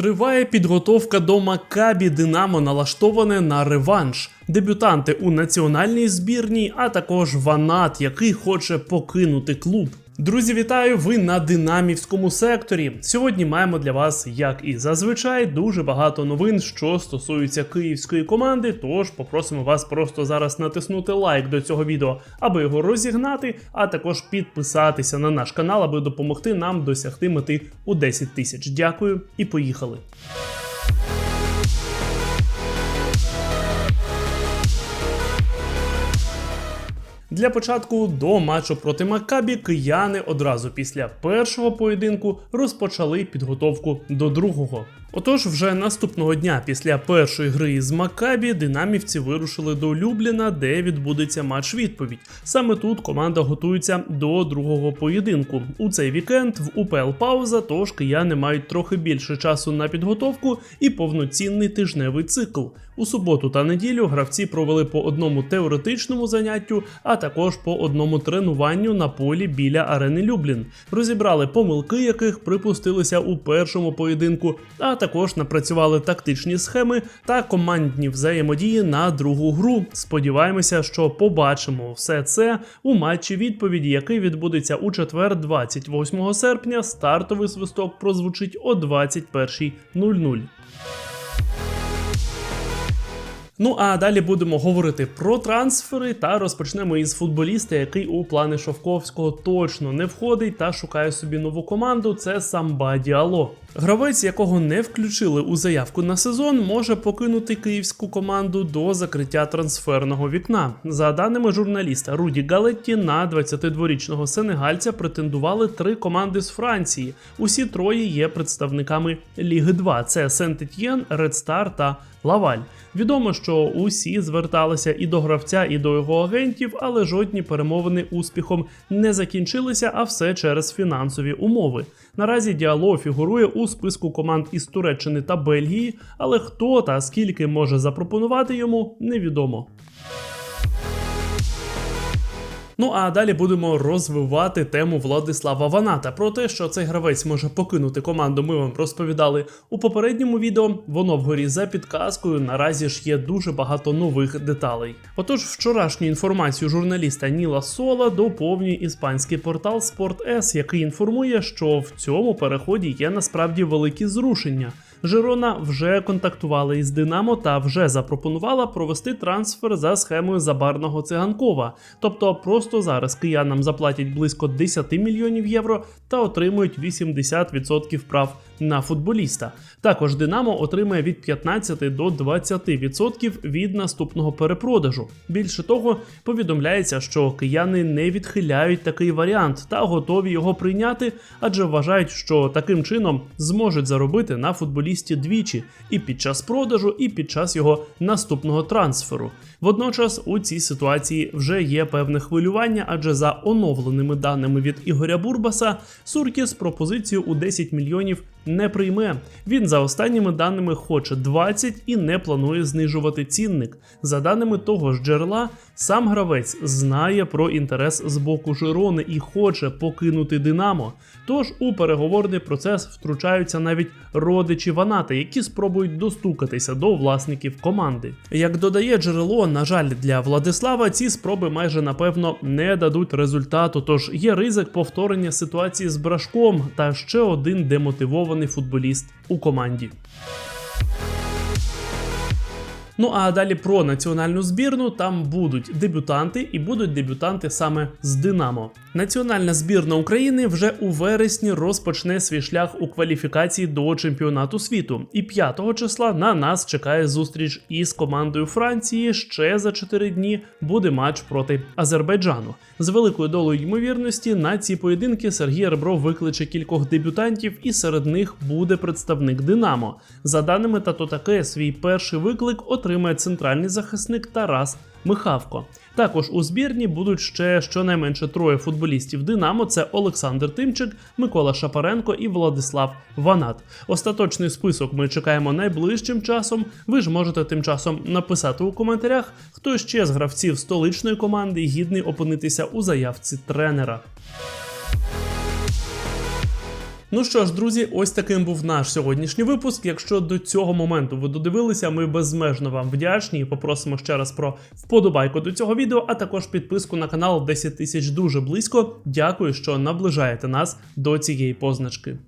Триває підготовка до Макабі Динамо налаштоване на реванш. Дебютанти у національній збірній, а також Ванат, який хоче покинути клуб. Друзі, вітаю! Ви на динамівському секторі. Сьогодні маємо для вас, як і зазвичай, дуже багато новин, що стосуються київської команди. Тож попросимо вас просто зараз натиснути лайк до цього відео, аби його розігнати, а також підписатися на наш канал, аби допомогти нам досягти мети у 10 тисяч. Дякую і поїхали. Для початку до матчу проти Макабі кияни одразу після першого поєдинку розпочали підготовку до другого. Отож, вже наступного дня після першої гри з Маккабі динамівці вирушили до Любліна, де відбудеться матч відповідь. Саме тут команда готується до другого поєдинку. У цей вікенд в УПЛ пауза, тож кияни мають трохи більше часу на підготовку і повноцінний тижневий цикл. У суботу та неділю гравці провели по одному теоретичному заняттю, а також по одному тренуванню на полі біля арени Люблін. Розібрали помилки, яких припустилися у першому поєдинку, а також напрацювали тактичні схеми та командні взаємодії на другу гру. Сподіваємося, що побачимо все це у матчі відповіді, який відбудеться у четвер, 28 серпня. Стартовий свисток прозвучить о 21.00. Ну а далі будемо говорити про трансфери та розпочнемо із футболіста, який у плани Шовковського точно не входить та шукає собі нову команду. Це Самба Діало. Гравець, якого не включили у заявку на сезон, може покинути київську команду до закриття трансферного вікна. За даними журналіста Руді Галетті, на 22-річного сенегальця претендували три команди з Франції. Усі троє є представниками Ліги 2. Це Сент-Етьєн, Ред Стар та Лаваль. Відомо, що усі зверталися і до гравця, і до його агентів, але жодні перемовини успіхом не закінчилися, а все через фінансові умови. Наразі діалог фігурує у списку команд із Туреччини та Бельгії, але хто та скільки може запропонувати йому, невідомо. Ну а далі будемо розвивати тему Владислава Ваната. Про те, що цей гравець може покинути команду, ми вам розповідали у попередньому відео. Воно вгорі за підказкою. Наразі ж є дуже багато нових деталей. Отож, вчорашню інформацію журналіста Ніла Сола доповнює іспанський портал Sport.S, який інформує, що в цьому переході є насправді великі зрушення. Жирона вже контактувала із Динамо та вже запропонувала провести трансфер за схемою Забарного циганкова. Тобто, просто зараз киянам заплатять близько 10 мільйонів євро та отримують 80% прав на футболіста. Також Динамо отримає від 15 до 20% від наступного перепродажу. Більше того, повідомляється, що кияни не відхиляють такий варіант та готові його прийняти, адже вважають, що таким чином зможуть заробити на футболісті двічі і під час продажу, і під час його наступного трансферу. Водночас у цій ситуації вже є певне хвилювання, адже за оновленими даними від Ігоря Бурбаса, Суркіс пропозицію у 10 мільйонів не прийме. Він за останніми даними хоче 20 і не планує знижувати цінник. За даними того ж джерела, сам гравець знає про інтерес з боку Жирони і хоче покинути Динамо. Тож у переговорний процес втручаються навіть родичі Ваната, які спробують достукатися до власників команди. Як додає джерело, на жаль, для Владислава ці спроби майже напевно не дадуть результату. Тож є ризик повторення ситуації з брашком та ще один демотивований футболіст у команді. Ну а далі про національну збірну там будуть дебютанти, і будуть дебютанти саме з Динамо. Національна збірна України вже у вересні розпочне свій шлях у кваліфікації до чемпіонату світу. І 5 числа на нас чекає зустріч із командою Франції. Ще за 4 дні буде матч проти Азербайджану. З великою долою ймовірності на ці поєдинки Сергій Ребро викличе кількох дебютантів, і серед них буде представник Динамо. За даними Тато Таке, свій перший виклик отримає центральний захисник Тарас Михавко. Також у збірні будуть ще щонайменше троє футболістів Динамо: це Олександр Тимчик, Микола Шапаренко і Владислав Ванат. Остаточний список ми чекаємо найближчим часом. Ви ж можете тим часом написати у коментарях, хто ще з гравців столичної команди гідний опинитися у заявці тренера. Ну що ж, друзі, ось таким був наш сьогоднішній випуск. Якщо до цього моменту ви додивилися, ми безмежно вам вдячні і попросимо ще раз про вподобайку до цього відео, а також підписку на канал 10 тисяч дуже близько. Дякую, що наближаєте нас до цієї позначки.